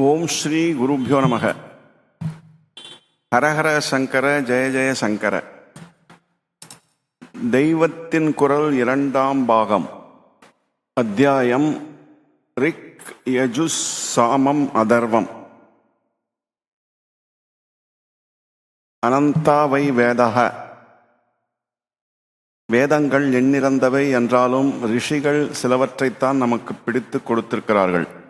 ஓம் ஸ்ரீ குருபியோ நமக. ஹரஹர சங்கர ஜெய ஜெய சங்கர. தெய்வத்தின் குரல் இரண்டாம் பாகம். அத்தியாயம் ரிக் யஜுஸ் சாமம் அதர்வம். அனந்தாவை வேதக. வேதங்கள் எண்ணிறந்தவை என்றாலும் ரிஷிகள் சிலவற்றைத்தான் நமக்கு பிடித்து கொடுத்திருக்கிறார்கள்.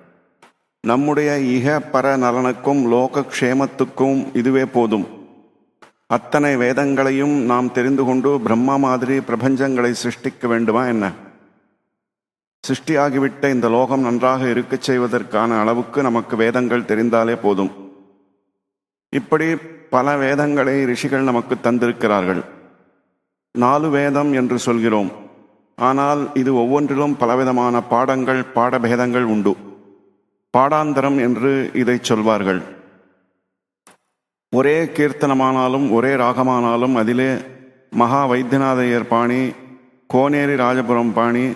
நம்முடைய இக பர நலனுக்கும் லோக க்ஷேமத்துக்கும் இதுவே போதும். அத்தனை வேதங்களையும் நாம் தெரிந்து கொண்டு பிரம்மா மாதிரி பிரபஞ்சங்களை சிருஷ்டிக்க வேண்டுமா என்ன? சிருஷ்டியாகிவிட்ட இந்த லோகம் நன்றாக இருக்கச் செய்வதற்கான அளவுக்கு நமக்கு வேதங்கள் தெரிந்தாலே போதும். இப்படி பல வேதங்களை ரிஷிகள் நமக்கு தந்திருக்கிறார்கள். நாலு வேதம் என்று சொல்கிறோம். ஆனால் இது ஒவ்வொன்றிலும் பலவிதமான பாடங்கள் பாடபேதங்கள் உண்டு. பாடாந்தரம் என்று இதை சொல்வார்கள். ஒரே கீர்த்தனமானாலும் ஒரே ராகமானாலும் அதிலே மகா வைத்தியநாதையர் பாணி கோனேரி ராஜபுரம் பாணி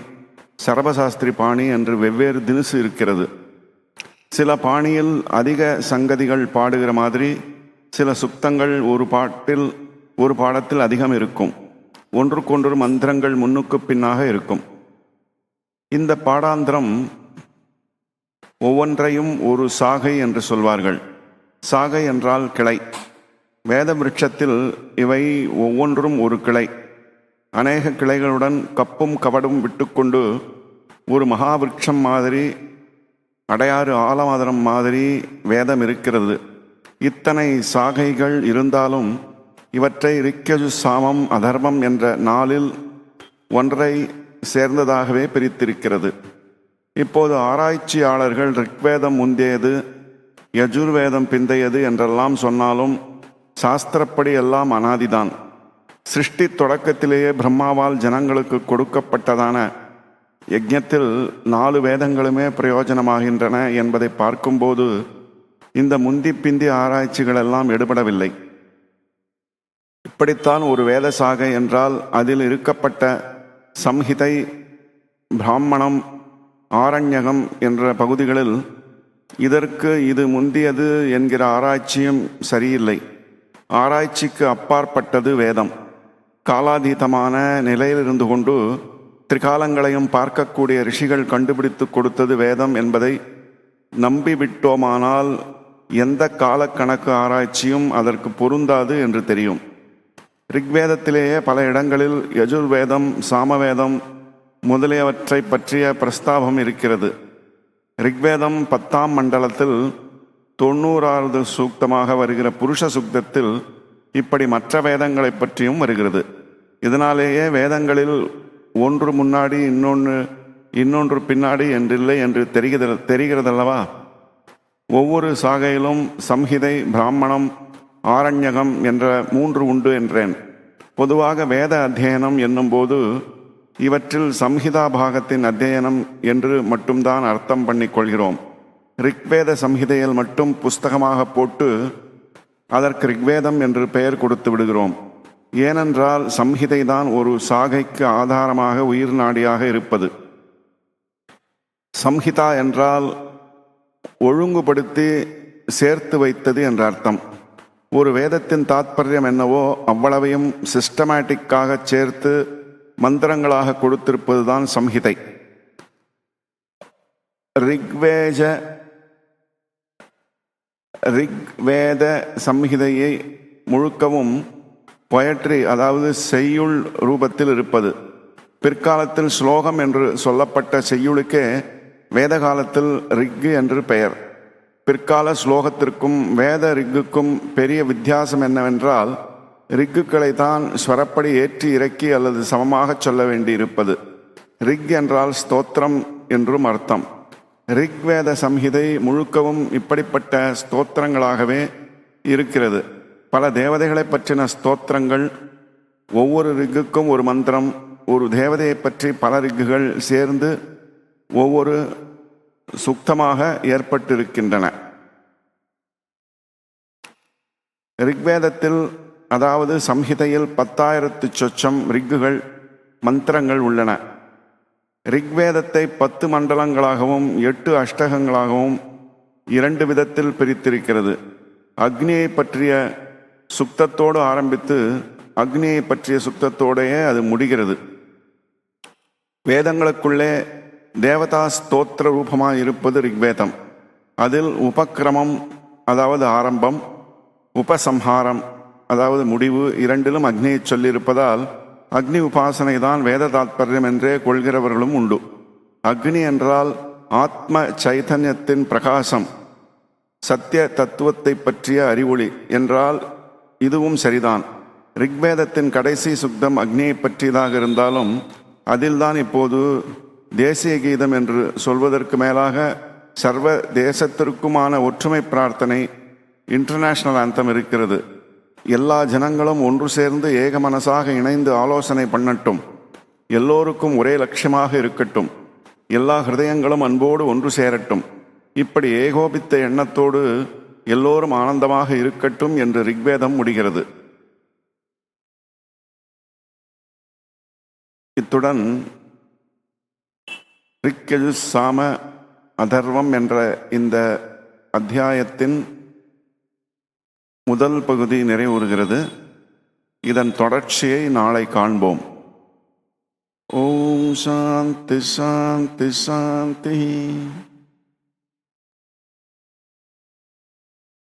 சரபசாஸ்திரி பாணி என்று வெவ்வேறு தினுசு இருக்கிறது. சில பாணியில் அதிக சங்கதிகள் பாடுகிற மாதிரி சில சுத்தங்கள் ஒரு பாட்டில் ஒரு பாடத்தில் அதிகம் இருக்கும். ஒன்றுக்கொன்று மந்திரங்கள் முன்னுக்கு பின்னாக இருக்கும். இந்த பாடாந்திரம் ஒவ்வொன்றையும் ஒரு சாகை என்று சொல்வார்கள். சாகை என்றால் கிளை. வேத விருட்சத்தில் இவை ஒவ்வொன்றும் ஒரு கிளை. அநேக கிளைகளுடன் கப்பும் கவடும் விட்டுக்கொண்டு ஒரு மகாவிருட்சம் மாதிரி அடையாறு ஆலமாதரம் மாதிரி வேதம் இருக்கிறது. இத்தனை சாகைகள் இருந்தாலும் இவற்றை ரிக்கஜு சாமம் அதர்மம் என்ற நாளில் ஒன்றை சேர்ந்ததாகவே பிரித்திருக்கிறது. இப்போது ஆராய்ச்சியாளர்கள் ரிக்வேதம் முந்தையது யஜுர்வேதம் பிந்தையது என்றெல்லாம் சொன்னாலும் சாஸ்திரப்படி எல்லாம் அனாதிதான். சிருஷ்டி தொடக்கத்திலேயே பிரம்மாவால் ஜனங்களுக்கு கொடுக்கப்பட்டதான யஜ்ஞத்தில் நாலு வேதங்களுமே பிரயோஜனமாகின்றன என்பதை பார்க்கும்போது இந்த முந்தி பிந்தி ஆராய்ச்சிகள் எல்லாம் எடுபடவில்லை. இப்படித்தான் ஒரு வேத சாகை என்றால் அதில் இருக்கப்பட்ட சம்ஹிதை பிராமணம் ஆரண்யகம் என்ற பகுதிகளில் இதற்கு இது முந்தியது என்கிற ஆராய்ச்சியும் சரியில்லை. ஆராய்ச்சிக்கு அப்பாற்பட்டது வேதம். காலாதீதமான நிலையில் இருந்து கொண்டு திரிகாலங்களையும் பார்க்கக்கூடிய ரிஷிகள் கண்டுபிடித்து கொடுத்தது வேதம் என்பதை நம்பிவிட்டோமானால் எந்த காலக்கணக்கு ஆராய்ச்சியும் அதற்கு பொருந்தாது என்று தெரியும். ரிக்வேதத்திலேயே பல இடங்களில் யஜுர்வேதம் சாமவேதம் முதலியவற்றை பற்றிய பிரஸ்தாபம் இருக்கிறது. ரிக்வேதம் பத்தாம் மண்டலத்தில் தொண்ணூறாவது சூக்தமாக வருகிற புருஷ சுக்தத்தில் இப்படி மற்ற வேதங்களை பற்றியும் வருகிறது. இதனாலேயே வேதங்களில் ஒன்று முன்னாடி இன்னொன்று இன்னொன்று பின்னாடி என்றில்லை என்று தெரிகிறது தெரிகிறதல்லவா? ஒவ்வொரு சாகையிலும் சம்ஹிதை பிராமணம் ஆரண்யகம் என்ற மூன்று உண்டு என்றேன். பொதுவாக வேத அத்தியனம் என்னும்போது இவற்றில் சம்ஹிதா பாகத்தின் அத்தியனம் என்று மட்டும்தான் அர்த்தம் பண்ணிக்கொள்கிறோம் ரிக்வேத சம்ஹிதையில் மட்டும் புஸ்தகமாக போட்டு அதற்கு ரிக்வேதம் என்று பெயர் கொடுத்து விடுகிறோம். ஏனென்றால் சம்ஹிதை தான் ஒரு சாகைக்கு ஆதாரமாக உயிர் நாடியாக இருப்பது. சம்ஹிதா என்றால் ஒழுங்குபடுத்தி சேர்த்து வைத்தது என்ற அர்த்தம். ஒரு வேதத்தின் தாத்பரியம் என்னவோ அவ்வளவையும் சிஸ்டமேட்டிக்காக சேர்த்து மந்திரங்களாக கொடுத்திருப்பது தான் சம்ஹிதை. ரிக்வேஜ ரிக்வேத சம்ஹிதையை முழுக்கவும் பொயட்ரி அதாவது செய்யுள் ரூபத்தில் இருப்பது. பிற்காலத்தில் ஸ்லோகம் என்று சொல்லப்பட்ட செய்யுளுக்கே வேத காலத்தில் ரிக்கு என்று பெயர். பிற்கால ஸ்லோகத்திற்கும் வேத ரிக்குக்கும் பெரிய வித்தியாசம் என்னவென்றால் ரிக்குகளை தான் ஸ்வரப்படி ஏற்றி இறக்கி அல்லது சமமாக சொல்ல வேண்டியிருப்பது. ரிக் என்றால் ஸ்தோத்திரம் என்றும் அர்த்தம். ரிக்வேத சம்ஹிதை முழுக்கவும் இப்படிப்பட்ட ஸ்தோத்திரங்களாகவே இருக்கிறது. பல தேவதைகளை பற்றின ஸ்தோத்திரங்கள் ஒவ்வொரு ரிக்குக்கும் ஒரு மந்திரம் ஒரு தேவதையை பற்றி பல ரிக்குகள் சேர்ந்து ஒவ்வொரு சுத்தமாக ஏற்பட்டிருக்கின்றன. ரிக்வேதத்தில் அதாவது சம்ஹிதையில் பத்தாயிரத்து சொச்சம் ரிக்குகள் மந்திரங்கள் உள்ளன. ரிக்வேதத்தை பத்து மண்டலங்களாகவும் எட்டு அஷ்டகங்களாகவும் இரண்டு விதத்தில் பிரித்திருக்கிறது. அக்னியை பற்றிய சுக்தத்தோடு ஆரம்பித்து அக்னியை பற்றிய சுக்தத்தோடையே அது முடிகிறது. வேதங்களுக்குள்ளே தேவதா ஸ்தோத்திர ரூபமாக இருப்பது ரிக்வேதம் அதில் உபக்கிரமம் அதாவது ஆரம்பம் உபசம்ஹாரம் அதாவது முடிவு இரண்டிலும் அக்னியை சொல்லியிருப்பதால் அக்னி உபாசனை தான் வேத தாத்பரியம் என்றே கொள்கிறவர்களும் உண்டு. அக்னி என்றால் ஆத்ம சைதன்யத்தின் பிரகாசம் சத்திய தத்துவத்தை பற்றிய அறிவொளி என்றால் இதுவும் சரிதான். ரிக்வேதத்தின் கடைசி சுத்தம் அக்னியை பற்றியதாக இருந்தாலும் அதில்தான் இப்போது தேசிய கீதம் என்று சொல்வதற்கு மேலாக சர்வ தேசத்திற்குமான ஒற்றுமை பிரார்த்தனை இன்டர்நேஷனல் ஆந்தம் இருக்கிறது. எல்லா ஜனங்களும் ஒன்று சேர்ந்து ஏக மனசாக இணைந்து ஆலோசனை பண்ணட்டும். எல்லோருக்கும் ஒரே லட்சியமாக இருக்கட்டும். எல்லா ஹிருதயங்களும் அன்போடு ஒன்று சேரட்டும். இப்படி ஏகோபித்த எண்ணத்தோடு எல்லோரும் ஆனந்தமாக இருக்கட்டும் என்று ரிக்வேதம் முடிகிறது. இத்துடன் ரிக்கெஜு சாம அதர்வம் என்ற இந்த அத்தியாயத்தின் முதல் பகுதி நிறைவுறுகிறது. இதன் தொடர்ச்சியை நாளை காண்போம். ஓம் சாந்தி சாந்தி சாந்தி.